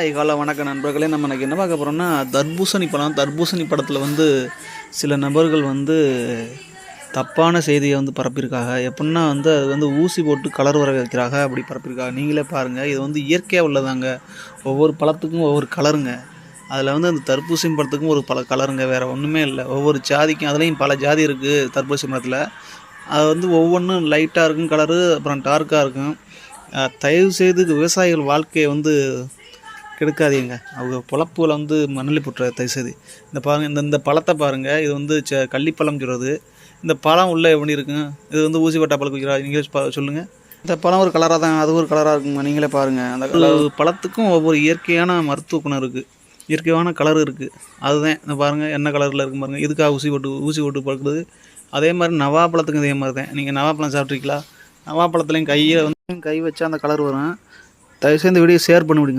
Hi கால வணக்க நண்பர்களே நம்ம எனக்கு என்ன பார்க்க போகிறோம்னா தர்பூசணி படம். தர்பூசணி படத்தில் வந்து சில நபர்கள் வந்து தப்பான செய்தியை வந்து பரப்பியிருக்காங்க. எப்படின்னா வந்து அது வந்து ஊசி போட்டு கலர் வர வைக்கிறாங்க அப்படி பரப்பியிருக்காங்க. நீங்களே பாருங்கள் இது வந்து இயற்கையாக உள்ளதாங்க. ஒவ்வொரு பழத்துக்கும் ஒவ்வொரு கலருங்க. அதில் வந்து அந்த தர்பூசணி படத்துக்கும் ஒரு பல கலருங்க வேறு ஒன்றுமே இல்லை. ஒவ்வொரு ஜாதிக்கும் அதுலேயும் பல ஜாதி இருக்குது தர்பூசணி படத்தில். அது வந்து ஒவ்வொன்றும் லைட்டாக இருக்கும் கலரு அப்புறம் டார்க்காக இருக்கும். தயவு செய்து விவசாயிகள் வாழ்க்கையை வந்து கெடுக்காதீங்க. அவங்க பொழப்புகளை வந்து மணலி போட்டுற தயவு செய்து இந்த பாருங்க இந்த இந்த பழத்தை பாருங்கள் இது வந்து ச கள்ளிப்பழம் சொல்கிறது இந்த பழம் உள்ளே எப்படி இருக்குங்க இது வந்து ஊசி வட்டா பழம் வைக்கிறா நீங்களே பா சொல்லுங்கள் இந்த பழம் ஒரு கலராக தான் அது ஒரு கலராக இருக்குங்க நீங்களே பாருங்கள் அந்த கலர் பழத்துக்கும் ஒவ்வொரு இயற்கையான மருத்துவ குணம் இருக்குது இயற்கையான கலர் இருக்குது அதுதான் இந்த பாருங்கள் என்ன கலரில் இருக்கும் பாருங்கள் இதுக்காக ஊசி போட்டு ஊசி போட்டு பழக்குது அதே மாதிரி நவாப்பழத்துக்கும் இதே மாதிரி தான். நீங்கள் நவாப்பழம் சாப்பிட்ருக்கீங்களா நவாப்பழத்துலேயும் கையை வந்து கை வச்சா அந்த கலர் வரும். தயவுசெய்து இந்த வீடியோ ஷேர் பண்ணி விடுங்க